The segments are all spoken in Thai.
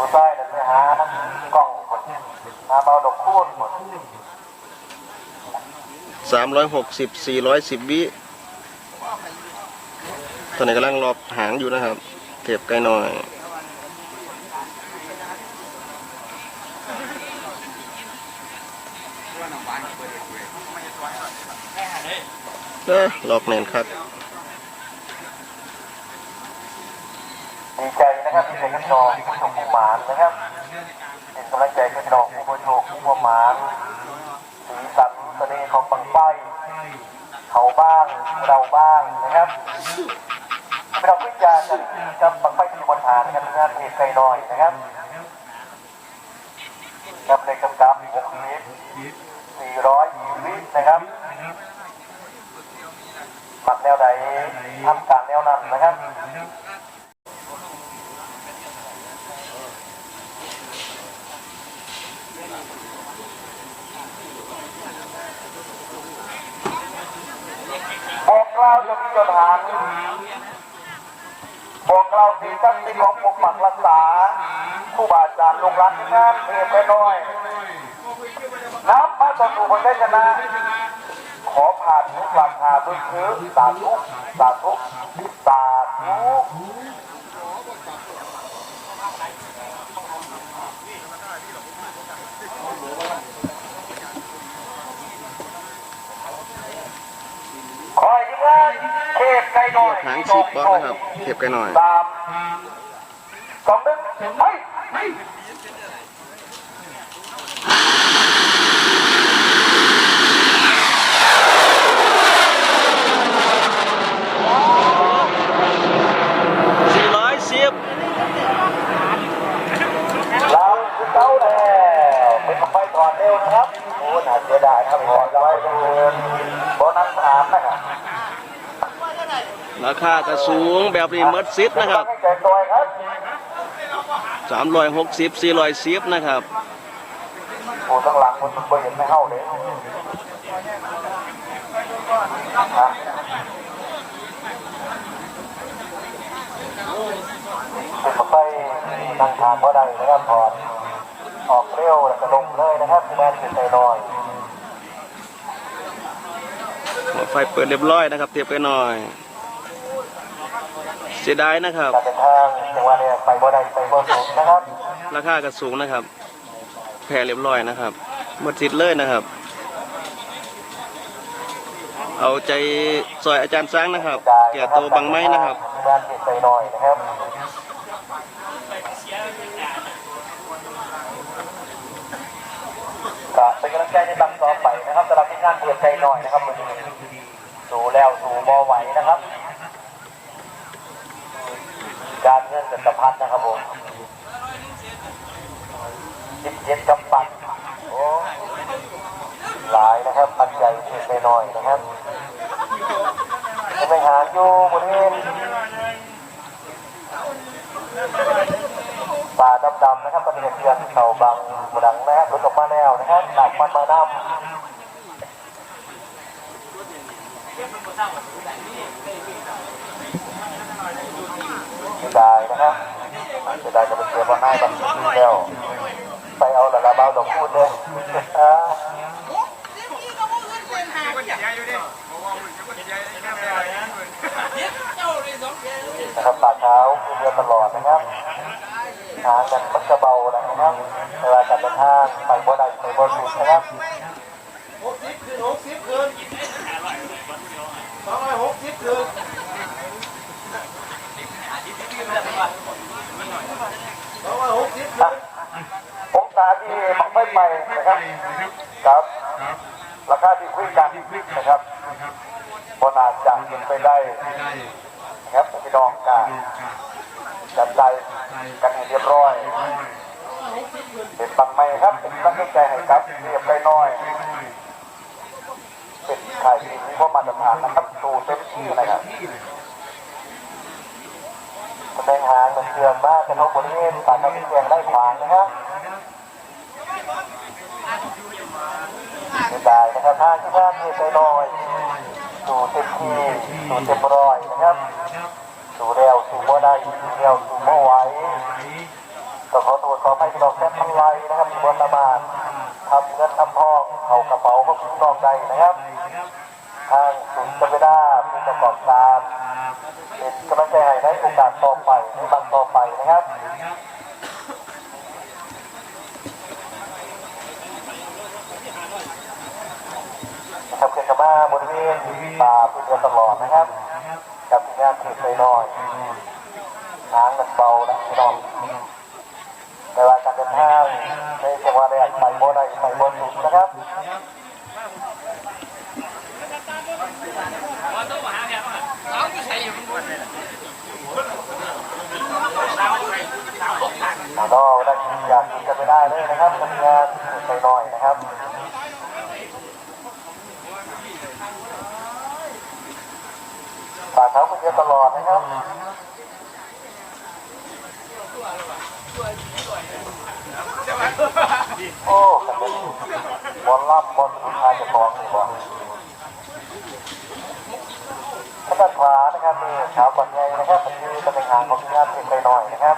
ผู้ชายนั่นไปหากล้องหมดหาเบาดอกคูณหมดสามร้อยหกสิบสี่ร้อยสิบวิตอนนี้กำลังรอบหางอยู่นะครับเทปไกลหน่อยเออหลอกแน่นครับ ดีใจนะครับที่เป็นพี่น้องผู้ชมผู้หมานนะครับเป็นกำลังใจให้พี่น้องผู้บริโภคผู้ประมาณสีสันเสน่ห์ของปังไฟเขาบ้างเราบ้างนะครับเราพิจารณ์กันกับปังไฟที่บนฐานนะครับงานเพจไกลน้อยนะครับกับในกำกับ6เมตร400วินะครับปักแนวไหนทำการแนวนั้นนะครับ บอกก ล่าวจะมีจดหานบอกเราวสิ่งศักดิ์สิของปกปักรักษาผู้บาอาจารย์ลูกหลานที่งานเพียงแค่น้อยน้ำมาต่อสู่บนได้ชนะ ขอผ่านทุกหลังคาด้วยคือสาธุสาธุสาธุ ขอให้ทีมงานเทพไก่น้อย หางสิบบอกนะครับเทปไกลหน่อยสามสองหนึ่งไปสี่ร้ยเราคือเต้าแล้วเป็นไฟถอดเร็วนะครับ โอ้หนาเสียดายครับถอดไว้เงินโบนัสสามนะครับ ราคากระสูงแบบรีเมิร์ดซิปนะครับสามร้อยหกสิบสี่ร้อยสิบนะครับโอ้ทั้งหลังมันเปลี่ยนไม่เข้าเลยฮะเป็นไฟนั่งทานเพราะใดนะครับถอดออกเร็วแล้วก็ลงเลยนะครับแม่นเป็นใจน้อยไฟเปิดเรียบร้อยนะครับเทปไกลหน่อย เสียดายนะครับการเดินทางจังหวะเนี่ยไปบ่ได้ไปบ่สูงนะครับราคากระสูงนะครับแพรเรียบร้อยนะครับหมดสิทธิ์เลยนะครับ เอาใจซอยอาจารย์สร้างนะครับแก่ตัวบังไม้นะครับงานติดไปหน่อยนะครับก็เป็นกำลังใจในบังต่อไปนะครับสำหรับที่งานเปิดใจหน่อยนะครับวันนี้ดูแล้วดูบอไหวนะครับ การ เงินเป็นสะพัดนะครับผมจิตเย็นกำปั้นโอ้หลายนะครับปันใจเพียงไปหน่อยนะครับจะไปหาอยู่บริเวณป่าดำๆนะครับตะเกียบเชือกเสาบังบดังนะครับรถออกมาแนวนะครับหนักมันมานำ เสียดายนะครับเสียดายจะไปเสียบอลให้บังทีแล้วไปเอาละละเบาดอกพูดเลยอ่านะครับฝ่าเท้าคือเรือตลอดนะครับทางกันมันจะเบานะครับเวลาการเดินทางไปบ่ได้ไปบ่สุดนะครับหกสิบคืนหกสิบคืนสองร้อยหกสิบคืนสองร้อยหกสิบคื อะ น องศาที่ มันไม่ไปนะครับครับราคาที่คุยกันนะครับบนอาจจะเป็นไปได้นะครับพี่น้องกันจัดใจกันให้เรียบร้อยเป็นบังไม่ครับเป็นกำลังใจให้ครับเรียบร้อยน้อย เป็นขายดีมีความมาตรฐานนะครับสู่เต็มที่นะครับแสดงหางมันเชื่อมมากกระทบบริเวณปากกระเทียงได้ขวางนะครับ เสียดายนะครับทางที่ด้านนี้ไปน้อยสู่เต็มที่สู่เต็มร้อยนะครับสู่เร็วสู่บ่ได้สู่เร็วสู่บ่ไหวก็ขอตรวจขอให้พี่น้องแค่ทั้งไรนะครับบ่สามารถทำเงินทำทองเข้ากระเป๋าของพี่น้องใดนะครับทางศูนย์จักรดาผู้ประกอบการเป็นกำลังใจให้ในโอกาสต่อไปในบังต่อไปนะครับ ทำเกิดกมาบริเวณป่าพื้นที่ตลอดนะครับ กับงานเขตไซน้อยทางมันเบานะพี่น้องในเวลาการเดินทางในจังหวะแรกไปบ่ได้ไปบ่ถูกนะครับก็ได้อยากกินกันไม่ได้เลยนะครับทำงานไปหน่อยนะครับฝากเขาคนเดียวตลอดนะครับ โอ้กันเป็นบอลล่ำบอลสุดท้ายจะกองนี่บอลขนาดขวานะครับนี่ขาวก่อนใหญ่นะครับมันคือตำแหน่งหางของทีมงานเพียงไปหน่อยนะครับ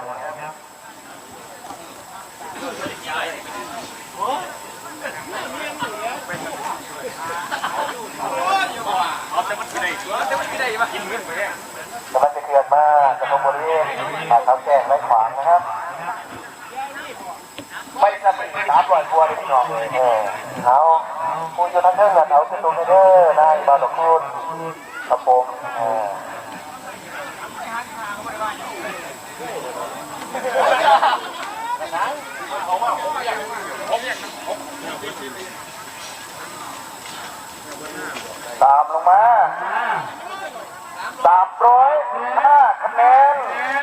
กำลังจะเคลื่อนมา จะตรงบริเวณผ่านเท้าแจ้งไร้ขวางนะครับ ไม่จะเป็นสามร้อยตัวเลยพี่น้องเลยเออเอาคุณอยู่ทั้งเรื่องเอาขึ้นตรงเด้อได้บาลคุณครับผมเออตามลงมา สามร้อยห้าคะแนน